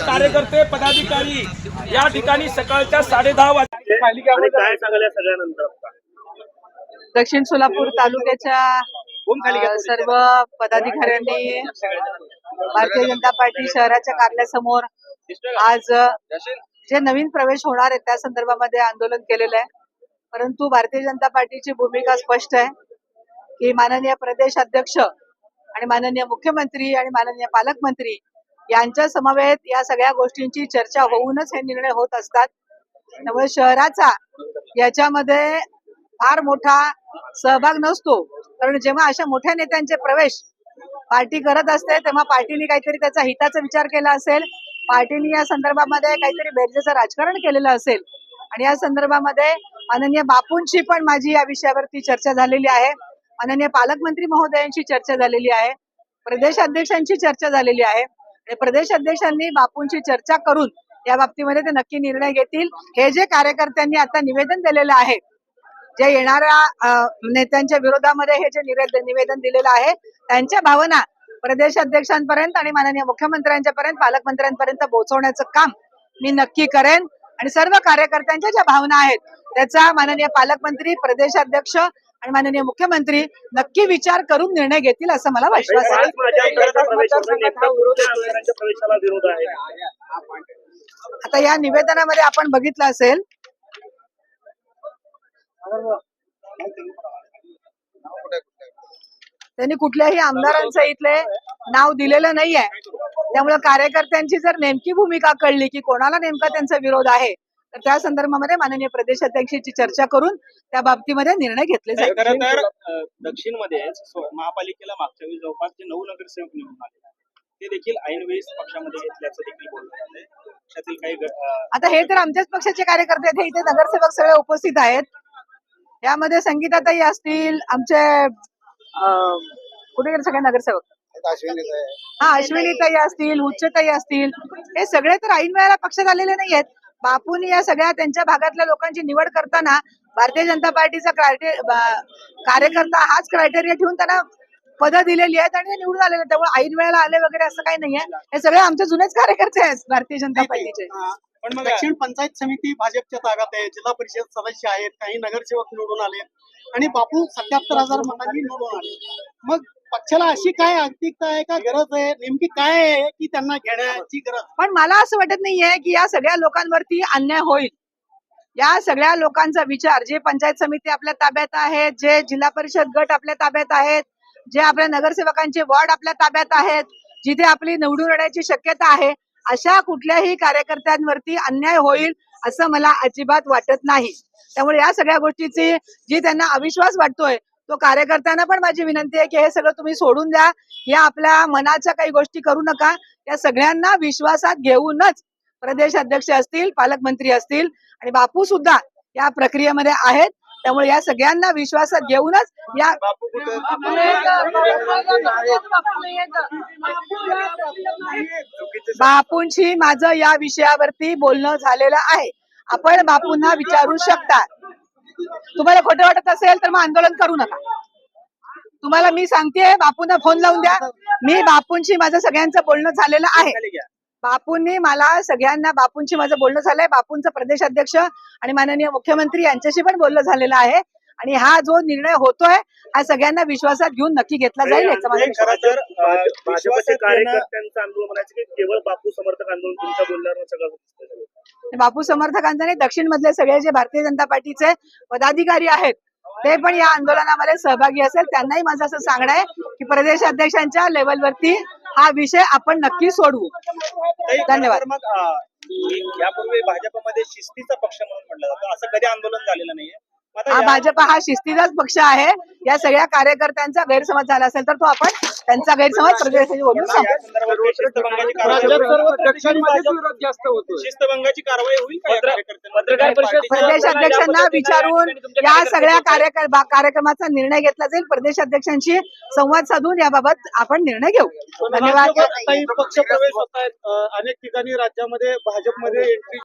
कार्यकर्ते पदाधिकारी या ठिकाणी सकाळच्या साडे दहा? दक्षिण सोलापूर तालुक्याच्या सर्व पदाधिकाऱ्यांनी भारतीय जनता पार्टी शहराच्या कार्यालयासमोर आज जे नवीन प्रवेश होणार आहे त्या संदर्भामध्ये आंदोलन केलेलं आहे परंतु भारतीय जनता पार्टीची भूमिका स्पष्ट आहे की माननीय प्रदेश अध्यक्ष आणि माननीय मुख्यमंत्री आणि माननीय पालकमंत्री यांच्या समवेत या सगळ्या गोष्टींची चर्चा होऊनच हे निर्णय होत असतात. त्यामुळे शहराचा याच्यामध्ये फार मोठा सहभाग नसतो. कारण जेव्हा अशा मोठ्या नेत्यांचे प्रवेश पार्टी करत असते तेव्हा पार्टीने काहीतरी त्याचा हिताचा विचार केला असेल. पार्टीने या संदर्भामध्ये काहीतरी बेरजेचं राजकारण केलेलं असेल. आणि या संदर्भामध्ये माननीय बापूंशी पण माझी या विषयावरती चर्चा झालेली आहे. माननीय पालकमंत्री महोदयांची चर्चा झालेली आहे. प्रदेश अध्यक्षांची चर्चा झालेली आहे. प्रदेश अध्यक्षांनी बापूंची चर्चा करून या बाबतीमध्ये ते नक्की निर्णय घेतील. हे जे कार्यकर्त्यांनी आता निवेदन दिलेलं आहे जे येणाऱ्या नेत्यांच्या विरोधामध्ये हे जे निवेदन निवेदन दिलेलं आहे त्यांच्या भावना प्रदेश अध्यक्षांपर्यंत आणि माननीय मुख्यमंत्र्यांच्या पर्यंत पालकमंत्र्यांपर्यंत पोहोचवण्याचं काम मी नक्की करेन. आणि सर्व कार्यकर्त्यांच्या ज्या भावना आहेत त्याचा माननीय पालकमंत्री प्रदेशाध्यक्ष आणि माननीय मुख्यमंत्री नक्की विचार करून निर्णय घेतील असं मला विश्वास आहे. आता या निवेदनामध्ये आपण बघितलं असेल. त्यांनी कुठल्याही आमदारांचं इथले नाव दिलेलं नाहीये. त्यामुळे कार्यकर्त्यांची जर नेमकी भूमिका कळली की कोणाला नेमका त्यांचा विरोध आहे तर त्या संदर्भामध्ये माननीय प्रदेश अध्यक्षाची चर्चा करून त्या बाबतीमध्ये निर्णय घेतले जाईल खरं तर दक्षिणमध्ये महापालिकेला मागच्या वेळी जवळपास जे नऊ नगरसेवक निवडून आले ते देखील ऐनवेळी पक्षामध्ये घेतल्याचं देखील बोललं त्यातील काही आता हे तर आमच्याच पक्षाचे कार्यकर्ते आहेत इथे नगरसेवक सगळे उपस्थित आहेत. यामध्ये संगीताताई असतील आमचे कुठे गेले सगळे नगरसेवक? हा अश्विनीताई असतील उच्चताई असतील हे सगळे तर ऐन वेळेला पक्षात आलेले नाही आहेत बापूंनी या सगळ्या त्यांच्या भागातल्या लोकांची निवड करताना भारतीय जनता पार्टीचा कार्यकर्ता हाच क्रायटेरिया ठेवून त्यांना पदं दिलेली आहेत आणि निवडून आलेले आहेत. त्यामुळे ऐन वेळेला आले वगैरे असं काही नाहीये. हे सगळे आमचे जुनेच कार्यकर्ते आहेत भारतीय जनता पार्टीचे. पण मग दक्षिण पंचायत समिती भाजपच्या ताब्यात आहे जिल्हा परिषद सदस्य आहेत काही नगरसेवक निवडून आले आणि बापू सत्याहत्तर हजार मतांनी निवडून आले मग पक्षाला अशी काय आर्थिकता आहे का गरज आहे? नेमकी काय आहे की त्यांना घेण्याची गरज? पण मला असं वाटत नाहीये की या सगळ्या लोकांवरती अन्याय होईल. या सगळ्या लोकांचा विचार जे पंचायत समिती आपल्या ताब्यात आहेत जे जिल्हा परिषद गट आपल्या ताब्यात आहेत जे आपल्या नगरसेवकांचे वॉर्ड आपल्या ताब्यात आहेत जिथे आपली निवडून येण्याची शक्यता आहे अशा कुठल्याही कार्यकर्त्यांवरती अन्याय होईल असं मला अजिबात वाटत नाही. त्यामुळे या सगळ्या गोष्टीची जी त्यांना अविश्वास वाटतोय तो कार्यकर्त्यांना पण माझी विनंती आहे की हे सगळं तुम्ही सोडून द्या. या आपल्या मनाच्या काही गोष्टी करू नका. या सगळ्यांना विश्वासात घेऊनच प्रदेश अध्यक्ष असतील पालकमंत्री असतील आणि बापू सुद्धा या प्रक्रियेमध्ये आहेत. त्यामुळे या सगळ्यांना विश्वासात घेऊनच या बापूंशी माझं या विषयावरती बोलणं झालेलं आहे. आपण बापूंना विचारू शकता. तुम्हाला खोटं वाटत असेल तर मग आंदोलन करू नका. तुम्हाला मी सांगतेय बापूंना फोन लावून द्या. मी बापूंशी माझं सगळ्यांचं बोलणं झालेलं आहे. बापूंनी मला सगळ्यांना बापूंशी माझं बोलणं झालंय. बापूंचं प्रदेश अध्यक्ष आणि माननीय मुख्यमंत्री यांच्याशी पण बोलणं झालेलं आहे. आणि हा जो निर्णय होतोय हा सगळ्यांना विश्वासात घेऊन नक्की घेतला जाईल याचा माझा केवळ बापू समर्थक आंदोलन तुमच्या बोलण्यावर सगळं. बापू समर्थकांचा आणि दक्षिण मधले सगळे जे भारतीय जनता पार्टीचे पदाधिकारी आहेत ते पण या आंदोलनामध्ये सहभागी असेल. त्यांनाही माझं असं सांगणं आहे की प्रदेश अध्यक्षांच्या लेवलवरती हा विषय आपण नक्की सोडवू. धन्यवाद. यापूर्वी भाजपमध्ये शिस्तीचा पक्ष म्हणून म्हटलं जातं. असं कधी आंदोलन झालेलं नाहीये. भाजप हा शिस्तीचाच पक्ष आहे या सगळ्या कार्यकर्त्यांचा गैरसमज झाला असेल तर तो आपण त्यांचा गैरसमज प्रदेशाची बोलून या संपवू संदर्भात काही शिस्तभंगाची कारवाई शिस्तभंगाची कारवाई होईल का या कार्यकर्त्यांवर? पत्रकार परिषद- प्रदेश अध्यक्षांना विचारून या सगळ्या कार्यक्रमाचा निर्णय घेतला जाईल प्रदेश अध्यक्षांशी संवाद साधून याबाबत आपण निर्णय घेऊ धन्यवाद काही पक्ष प्रवेश होत आहेत अनेक ठिकाणी राज्यामध्ये भाजपमध्ये एंट्री